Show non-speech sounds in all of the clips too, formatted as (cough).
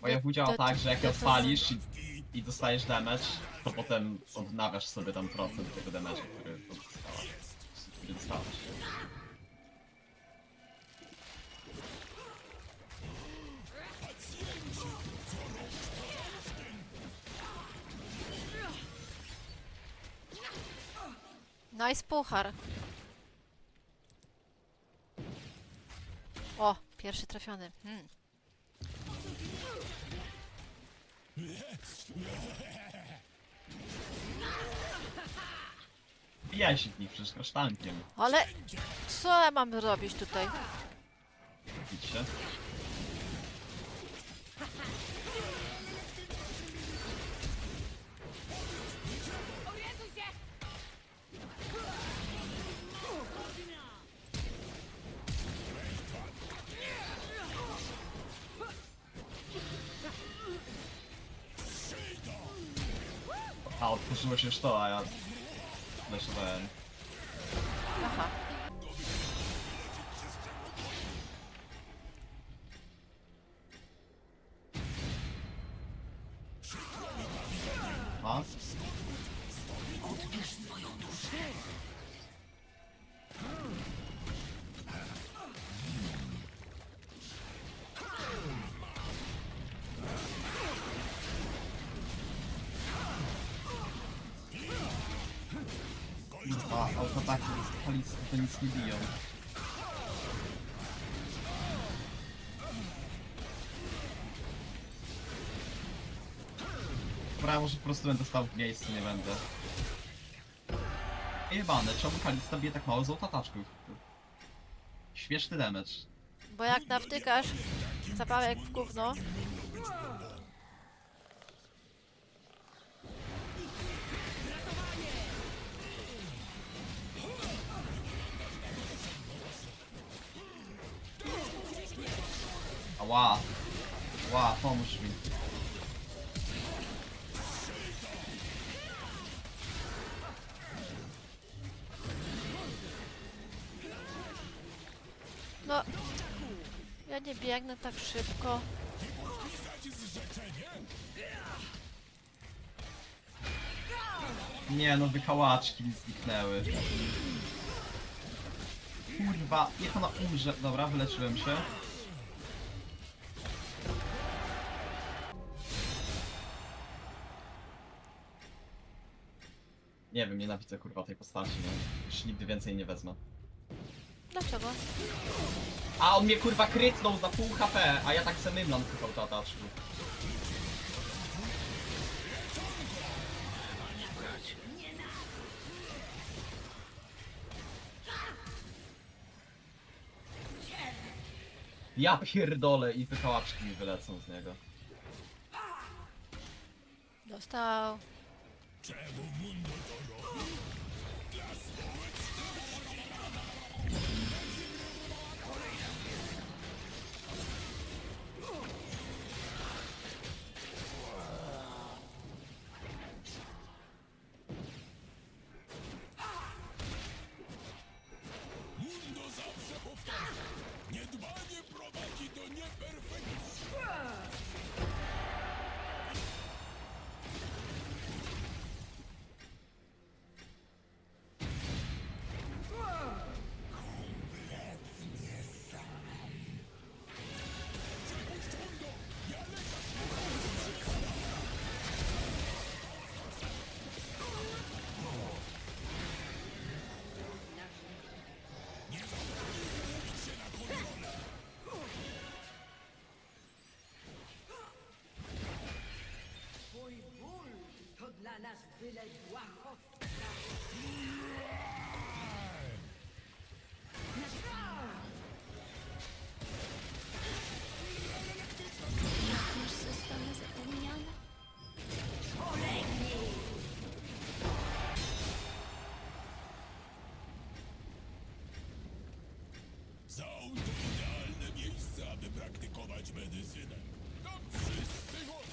Moja działa to- tak, że jak ją odpalisz i, i dostajesz damage, to potem odnawiasz sobie tam procent tego damage'u, który dostałaś. Który dostałaś. Nice puchar. O, pierwszy trafiony. Hmm. (laughs) Bijaj się w nich przecież kasztankiem. Ale co ja mam robić tutaj? Widzicie? Już to, a ja... Flashowałem. Aha. Kurwa, autoataki z policji to nic nie biją. Dobra, może po prostu będę stał w miejscu, nie będę. Jebane, czemu Kalista bije tak mało z autoataczków? Śmieszny damage. Bo jak nawtykasz zapałek w gówno, Ała. Ła, pomóż mi. no... Ja nie biegnę tak szybko. Nie no, wykałaczki mi zniknęły. Kurwa, niech ona umrze. Dobra, wyleczyłem się. Nie wiem, nienawidzę kurwa tej postaci, no. Już nigdy więcej nie wezmę. Dlaczego? A on mnie kurwa krytnął za pół HP, a ja tak se mymlam z tych autoataczków. Ja pierdolę i wykałaczki mi wylecą z niego. Dostał. Czemu mundur to robi? Dla! (gasps) dla nas byle błahostka. Już zostały zapomniane? Są to idealne miejsca, aby praktykować medycynę. Tam wszyscy gości.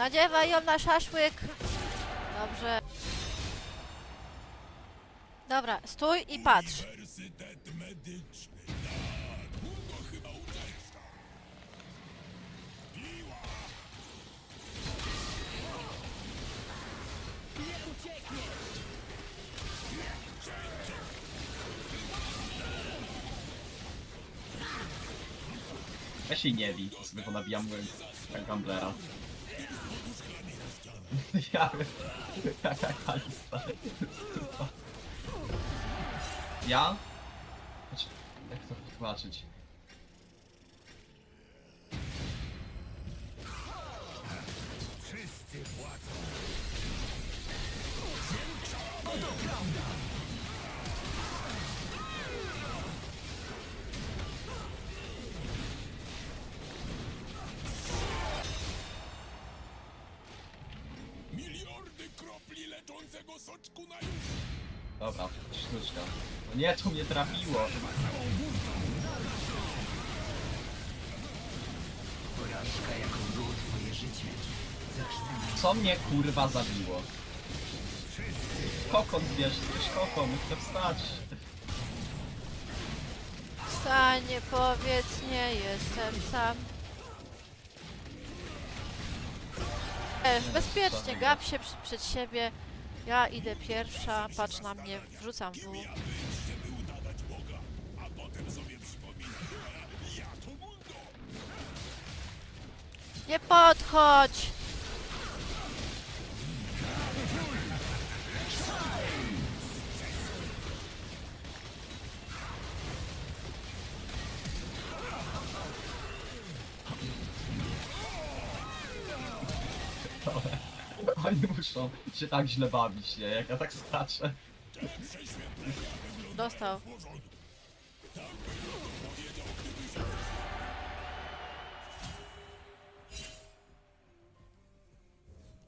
Nadziewaj ją na szaszłyk! Dobrze. Dobra, stój i patrz. Ja się nie wi, sobie ponabijam jak gamblera. Ja kalista. Ja? Znaczy, jak to wytłumaczyć? Miliardy leczącego soczku na już. Dobra, sztuczka. No nie, tu mnie trafiło. Porażka, jaką było twoje życie. Co mnie kurwa zabiło? Kokon wiesz, jesteś kokon, chcę wstać. Wstań, nie powiedz, nie jestem sam. Wiesz, bezpiecznie, gap się przy- przed siebie. Ja idę pierwsza, patrz na mnie, wrzucam w. żeby udawać Oni (laughs) muszą się tak źle bawić, nie? Jak ja tak skaczę. Dostał.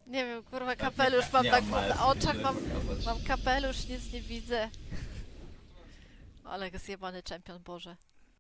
Nie wiem, kurwa, kapelusz mam Nie tak mam na oczach, żeby mam, pokazać. mam kapelusz, nic nie widzę. Ale zjebany czempion, Boże.